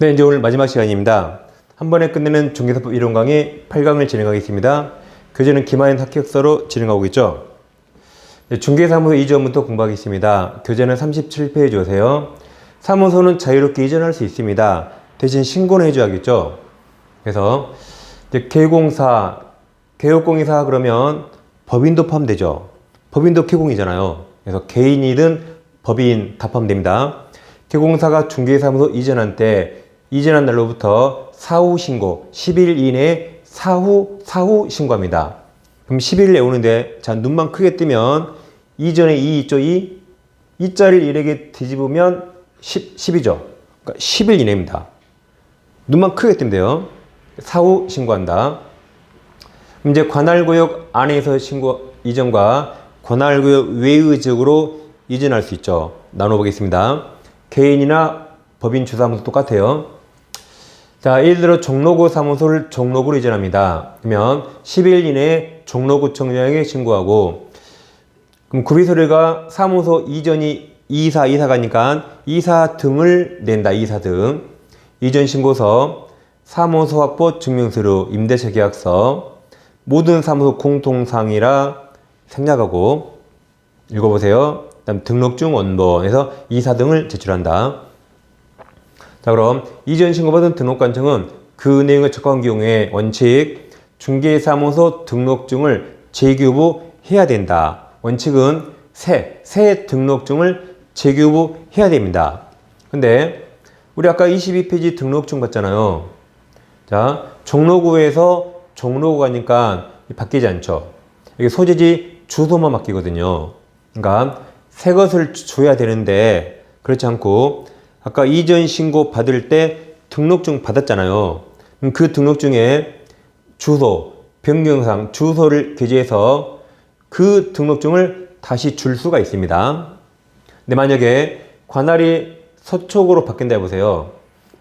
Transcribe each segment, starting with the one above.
네, 이제 오늘 마지막 시간입니다. 한 번에 끝내는 중개사법 이론 강의 8강을 진행하겠습니다. 교재는 김하연 합격서로 진행하고 있죠. 네, 중개사무소 이전부터 공부하겠습니다. 교재는 37페이지 오세요. 사무소는 자유롭게 이전할 수 있습니다. 대신 신고는 해줘야겠죠. 그래서 이제 개공사, 개업공인사 그러면 법인도 포함되죠. 법인도 개공이잖아요. 그래서 개인이든 법인 다 포함됩니다. 개공사가 중개사무소 이전한 때 이전한 날로부터 사후 신고 10일 이내에 사후 사후 신고합니다. 그럼 10일 내에 오는데 자 눈만 크게 뜨면 이전에 이 있죠 이 이자를 일에게 뒤집으면 10, 10이죠. 그러니까 10일 이내입니다. 눈만 크게 뜨면 돼요. 사후 신고한다. 이제 관할구역 안에서 신고 이전과 관할구역 외의 지역으로 이전할 수 있죠. 나눠보겠습니다. 개인이나 법인 주사무소 똑같아요. 자, 예를 들어 종로구 사무소를 종로구로 이전합니다. 그러면 10일 이내에 종로구청장에게 신고하고 그럼 구비서류가 사무소 이전이 이사 이사가니까 이사 등을 낸다. 이사 등 이전 신고서 사무소 확보 증명서류 임대차 계약서 모든 사무소 공통상이라 생략하고 읽어보세요. 그다음 등록증 원본에서 이사 등을 제출한다. 자 그럼 이전 신고받은 등록관청은 그 내용을 적합한 경우에 원칙 중개사무소 등록증을 재교부해야 된다. 원칙은 새, 새 등록증을 재교부해야 됩니다. 근데 우리 아까 22페이지 등록증 봤잖아요. 자 종로구에서 종로구 가니까 바뀌지 않죠. 이게 소재지 주소만 바뀌거든요. 그러니까 새 것을 줘야 되는데 그렇지 않고 아까 이전 신고 받을 때 등록증 받았잖아요. 그 등록증에 주소, 변경상 주소를 게재해서 그 등록증을 다시 줄 수가 있습니다. 근데 만약에 관할이 서초구로 바뀐다 해보세요.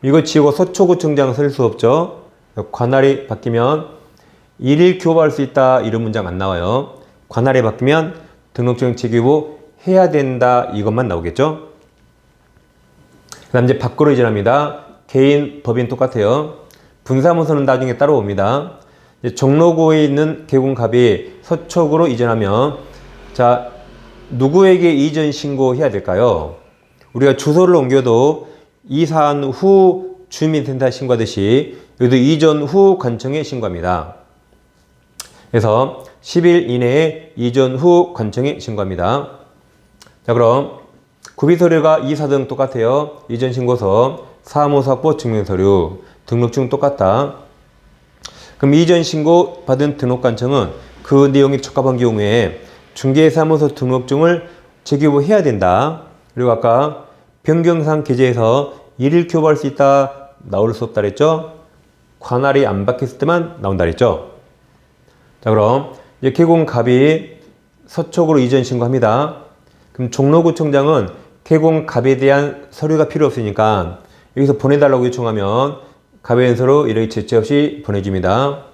이거 지우고 서초구청장 쓸 수 없죠. 관할이 바뀌면 일일 교부할 수 있다 이런 문장 안 나와요. 관할이 바뀌면 등록증 재교부 해야 된다 이것만 나오겠죠. 그 다음 이제 밖으로 이전합니다. 개인, 법인 똑같아요. 분사무소는 나중에 따로 옵니다. 이제 종로구에 있는 개공갑이 서초구로 이전하면 자 누구에게 이전 신고해야 될까요? 우리가 주소를 옮겨도 이사한 후 주민센터 신고하듯이 여기도 이전 후 관청에 신고합니다. 그래서 10일 이내에 이전 후 관청에 신고합니다. 자 그럼 구비서류가 이사 등 똑같아요. 이전 신고서, 사무소 확보 증명서류, 등록증 똑같다. 그럼 이전 신고 받은 등록관청은 그 내용이 적합한 경우에 중개사무소 등록증을 재교부해야 된다. 그리고 아까 변경상 게재에서 일일 교부할 수 있다 나올 수 없다 그랬죠? 관할이 안 바뀌었을 때만 나온다 그랬죠? 자 그럼 이제 개공 갑이 서쪽으로 이전 신고합니다. 그럼 종로구청장은 개공 갑에 대한 서류가 필요 없으니까 여기서 보내달라고 요청하면 갑의 연서로 이렇게 제체 없이 보내줍니다.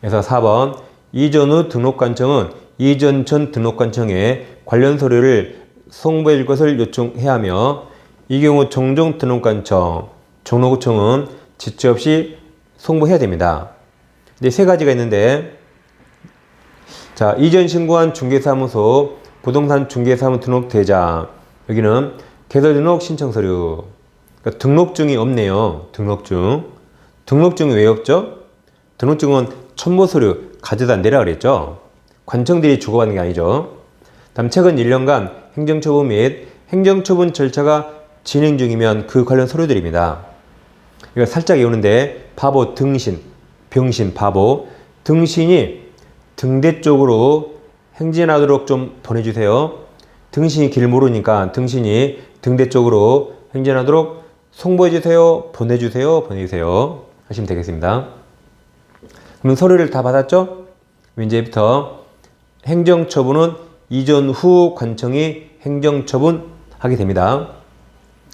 그래서 4번 이전 후 등록관청은 이전 전 등록관청에 관련 서류를 송부해 줄 것을 요청해야 하며 이 경우 종종 등록관청, 종로구청은 지체 없이 송부해야 됩니다. 이제 세 가지가 있는데 자 이전 신고한 중개사무소 부동산 중개사무 등록 대장 여기는 개설 등록 신청 서류 그러니까 등록증이 없네요. 등록증 등록증이 왜 없죠? 등록증은 첨부 서류 가져다 내라 그랬죠. 관청들이 주고받는 게 아니죠. 다음 최근 1년간 행정처분 및 행정처분 절차가 진행 중이면 그 관련 서류들입니다. 이거 살짝 외우는데 바보 등신, 병신, 바보 등신이 등대 쪽으로 행진하도록 좀 보내주세요. 등신이 길 모르니까 등신이 등대 쪽으로 행진하도록 송부해주세요, 보내주세요, 보내주세요 하시면 되겠습니다. 그럼 서류를 다 받았죠? 이제부터 행정처분은 이전 후 관청이 행정처분 하게 됩니다.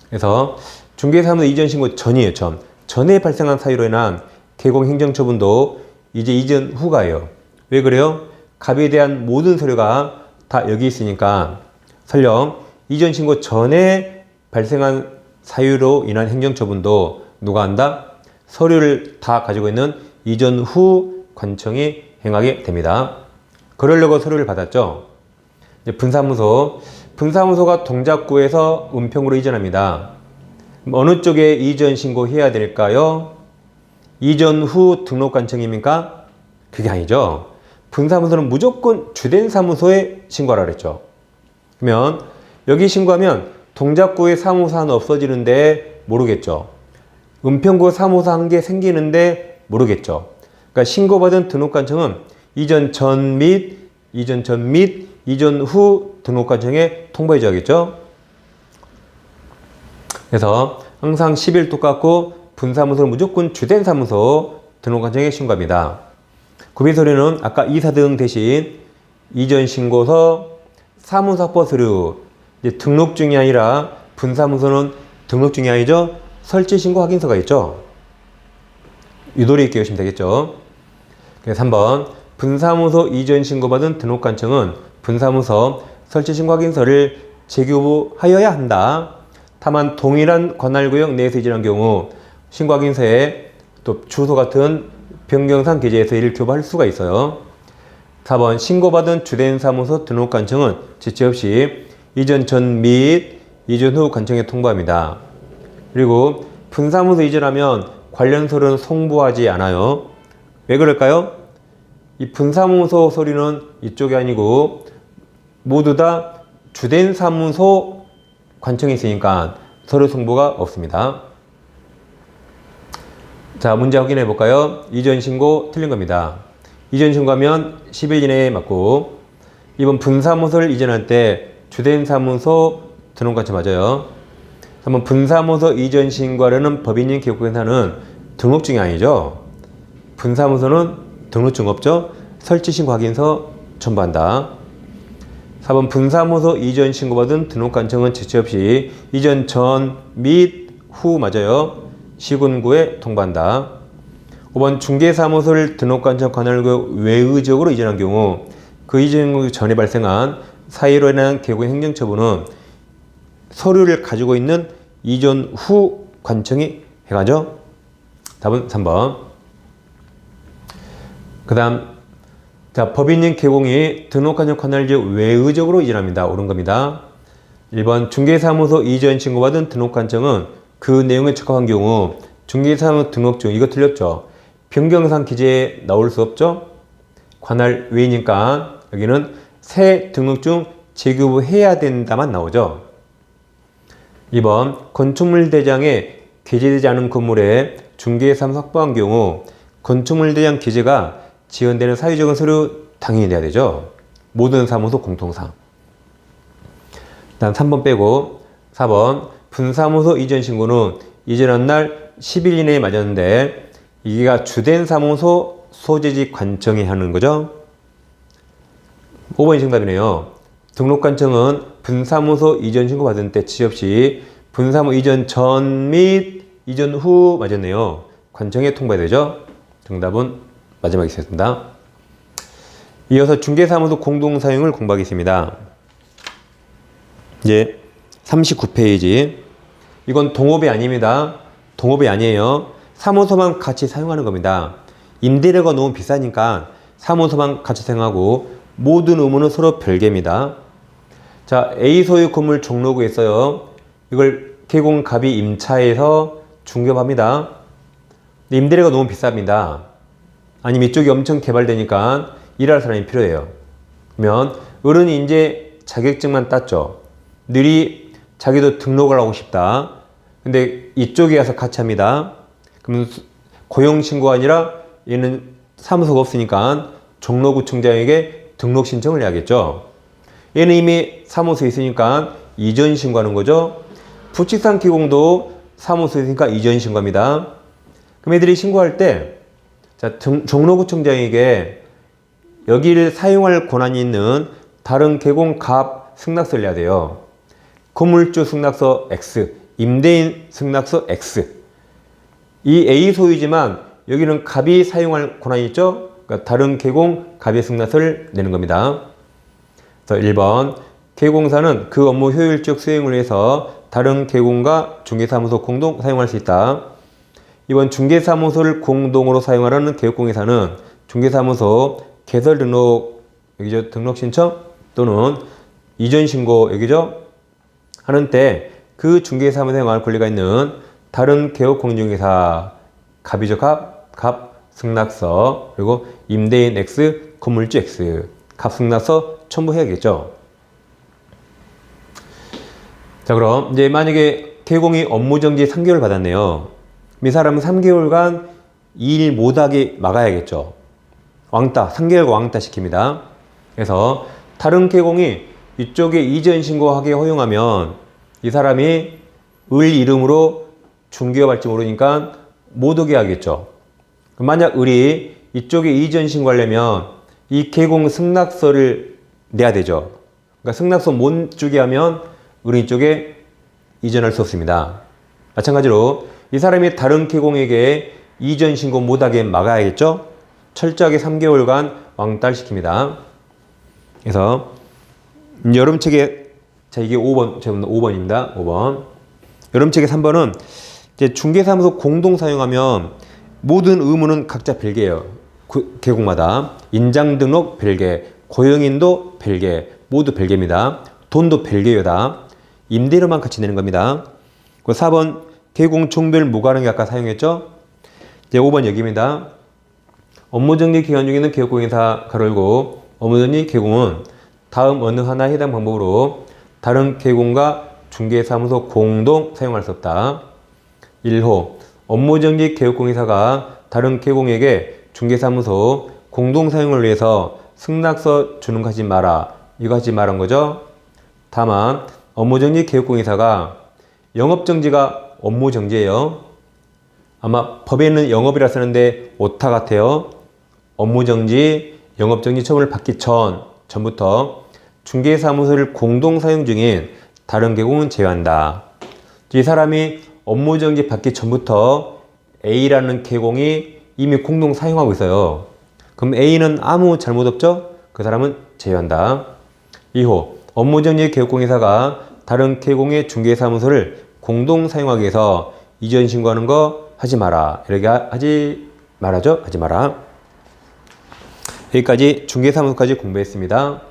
그래서 중개사무소 이전 신고 전이에요, 전. 전에 발생한 사유로 인한 개공 행정처분도 이제 이전 후가예요. 왜 그래요? 갑에 대한 모든 서류가 다 여기 있으니까 설령 이전 신고 전에 발생한 사유로 인한 행정처분도 누가 한다? 서류를 다 가지고 있는 이전 후 관청이 행하게 됩니다. 그러려고 서류를 받았죠. 이제 분사무소. 분사무소가 동작구에서 은평구로 이전합니다. 어느 쪽에 이전 신고해야 될까요? 이전 후 등록 관청입니까? 그게 아니죠. 분사무소는 무조건 주된 사무소에 신고하라 그랬죠. 그러면 여기 신고하면 동작구에 사무소 하나 없어지는데 모르겠죠. 은평구 사무소 한 개 생기는데 모르겠죠. 그러니까 신고받은 등록관청은 이전 전 및 이전 전 및 이전 후 등록관청에 통보해 줘야겠죠. 그래서 항상 10일 똑같고 분사무소는 무조건 주된 사무소 등록관청에 신고합니다. 구비서류는 아까 이사 등 대신 이전 신고서 확보 서류 등록증이 아니라 분사무소는 등록증이 아니죠. 설치 신고 확인서가 있죠. 유도리 있게 외우시면 되겠죠. 그래서 3번 분사무소 이전 신고받은 등록관청은 분사무소 설치 신고 확인서를 제교부하여야 한다. 다만 동일한 관할구역 내에서 이전한 경우 신고 확인서에 또 주소 같은 변경상 기재에서 이를 교부할 수가 있어요. 4번 신고받은 주된 사무소 등록 관청은 지체 없이 이전 전 및 이전 후 관청에 통보합니다. 그리고 분사무소 이전하면 관련 서류는 송부하지 않아요. 왜 그럴까요? 이 분사무소 서류는 이쪽이 아니고 모두 다 주된 사무소 관청이 있으니까 서류 송부가 없습니다. 자, 문제 확인해 볼까요? 이전 신고 틀린 겁니다. 이전 신고하면 10일 이내에 맞고 이번 분사무소를 이전할 때 주된 사무소 등록관청 맞아요. 한번 분사무소 이전 신고하려는 법인인 기업회사는 등록증이 아니죠. 분사무소는 등록증 없죠. 설치 신고 확인서 첨부한다. 4번 분사무소 이전 신고받은 등록관청은 제체 없이 이전 전 및 후 맞아요. 시군구에 통보한다. 5번 중개사무소를 등록관청 관할구 외의적으로 이전한 경우 그 이전 전에 발생한 사유로 인한 개고 행정처분은 서류를 가지고 있는 이전 후 관청이 해가죠. 답은 3번. 그 다음, 자, 법인인 개공이 등록관청 관할지역 외의적으로 이전합니다. 옳은 겁니다. 1번, 중개사무소 이전 신고받은 등록관청은 그 내용에 적합한 경우 중개사무소 등록증, 이거 틀렸죠? 변경상 기재에 나올 수 없죠? 관할 외이니까 여기는 새 등록증 제교부 해야 된다만 나오죠. 2번 건축물 대장에 기재되지 않은 건물에 중개사무소 확보한 경우 건축물 대장 기재가 지연되는 사유적인 서류 당연히 내야 되죠. 모든 사무소 공통상. 다음 3번 빼고 4번 분사무소 이전 신고는 이전한 날 10일 이내에 맞았는데 이게가 주된 사무소 소재지 관청이 하는 거죠. 5번이 정답이네요. 등록관청은 분사무소 이전 신고 받은 때 지없이 분사무 이전 전 및 이전 후 맞았네요. 관청에 통보해야 되죠. 정답은 마지막에 있었습니다. 이어서 중개사무소 공동사용을 공부하겠습니다. 이제 39페이지. 이건 동업이 아닙니다. 동업이 아니에요. 사무소만 같이 사용하는 겁니다. 임대료가 너무 비싸니까 사무소만 같이 사용하고 모든 의무는 서로 별개입니다. 자, A 소유 건물 종로구에 있어요. 이걸 개공갑이 임차해서 중개합니다. 임대료가 너무 비쌉니다. 아니면 이쪽이 엄청 개발되니까 일할 사람이 필요해요. 그러면 어른이 이제 자격증만 땄죠. 늘이 자기도 등록을 하고 싶다. 근데 이쪽에 가서 같이 합니다. 그러면 고용신고가 아니라 얘는 사무소가 없으니까 종로구청장에게 등록 신청을 해야겠죠. 얘는 이미 사무소에 있으니까 이전 신고하는 거죠. 부칙상 기공도 사무소에 있으니까 이전 신고합니다. 그럼 애들이 신고할 때, 자, 등- 종로구청장에게 여기를 사용할 권한이 있는 다른 개공 갑 승낙서를 내야 돼요. 건물주 승낙서 X, 임대인 승낙서 X. 이 A 소유지만 여기는 갑이 사용할 권한이 있죠? 그러니까 다른 개공 갑의 승낙서를 내는 겁니다. 그래서 1번 개공사는 그 업무 효율적 수행을 위해서 다른 개공과 중개사무소 공동 사용할 수 있다. 이번 중개사무소를 공동으로 사용하라는 개업공개사는 중개사무소 개설 등록 여기죠 등록 신청 또는 이전 신고 여기죠 하는 때 그 중개사무소에 사용할 권리가 있는 다른 개업 공인중개사 갑이죠 갑, 갑 승낙서 그리고 임대인 X 건물주 X 갑 승낙서 첨부해야겠죠. 자 그럼 이제 만약에 개공이 업무정지 3개월 받았네요. 이 사람은 3개월간 일 못하게 막아야겠죠. 왕따 3개월 왕따 시킵니다. 그래서 다른 개공이 이쪽에 이전 신고하게 허용하면 이 사람이 을 이름으로 중개업 할지 모르니까 못 오게 하겠죠. 만약 을이 이쪽에 이전 신고하려면 이 개공 승낙서를 내야 되죠. 그러니까 승낙서 못 주게 하면 을이 쪽에 이전할 수 없습니다. 마찬가지로 이 사람이 다른 개공에게 이전 신고 못하게 막아야겠죠. 철저하게 3개월간 왕따시킵니다. 그래서 여름 책에 자 이게 5번 제가 5번입니다. 5번. 여름 책의 3번은 이제 중개사무소 공동 사용하면 모든 의무는 각자 별개예요. 그 계곡마다 인장 등록 별개, 고용인도 별개, 모두 별개입니다. 돈도 별개요다. 임대료만 같이 내는 겁니다. 그 4번 계공 총별 무관하게 아까 사용했죠. 이제 5번 여기입니다. 업무정리 기간 중에는 개업공인사 가로 열고 업무정리 개공은 다음 어느 하나 해당 방법으로 다른 개공과 중개사무소 공동 사용할 수 없다. 1호 업무정지 개업공인사가 다른 개공에게 중개사무소 공동 사용을 위해서 승낙서 주는 거 하지 마라. 이거 하지 말한 거죠. 다만 업무정지 개업공인사가 영업정지가 업무정지예요. 아마 법에는 영업이라 쓰는데 오타 같아요. 업무정지, 영업정지 처분을 받기 전, 전부터 중개사무소를 공동 사용 중인 다른 개공은 제외한다. 이 사람이 업무 정지 받기 전부터 A라는 개공이 이미 공동 사용하고 있어요. 그럼 A는 아무 잘못 없죠? 그 사람은 제외한다. 2호 업무 정지 개업공개사가 다른 개공의 중개사무소를 공동 사용하기 위해서 이전 신고하는 거 하지 마라. 이렇게 하- 하지 말아죠? 하지 마라. 여기까지 중개사무소까지 공부했습니다.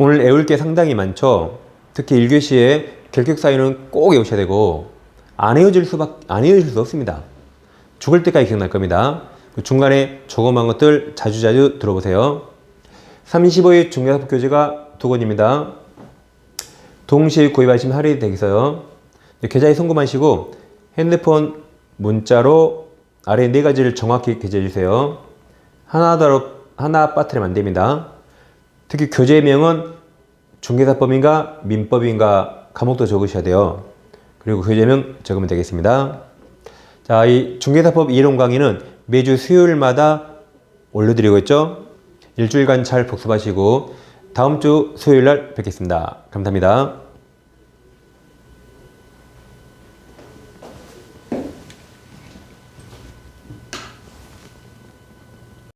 오늘 외울 게 상당히 많죠. 특히 1교시에 결격 사유는 꼭 외우셔야 되고 안 외워질 수밖 안 외워질 수 없습니다. 죽을 때까지 기억날 겁니다. 그 중간에 조그만 것들 자주자주 들어보세요. 35일 중개사법 교재가 두 권입니다. 동시에 구입하시면 할인이 되겠어요. 계좌에 송금하시고 핸드폰 문자로 아래 네 가지를 정확히 게재해 주세요. 하나더러 하나 빠뜨리면 안 됩니다. 특히 교재명은 중개사법인가 민법인가 과목도 적으셔야 돼요. 그리고 교재명 적으면 되겠습니다. 자, 이 중개사법 이론 강의는 매주 수요일마다 올려드리고 있죠. 일주일간 잘 복습하시고 다음 주 수요일 날 뵙겠습니다. 감사합니다.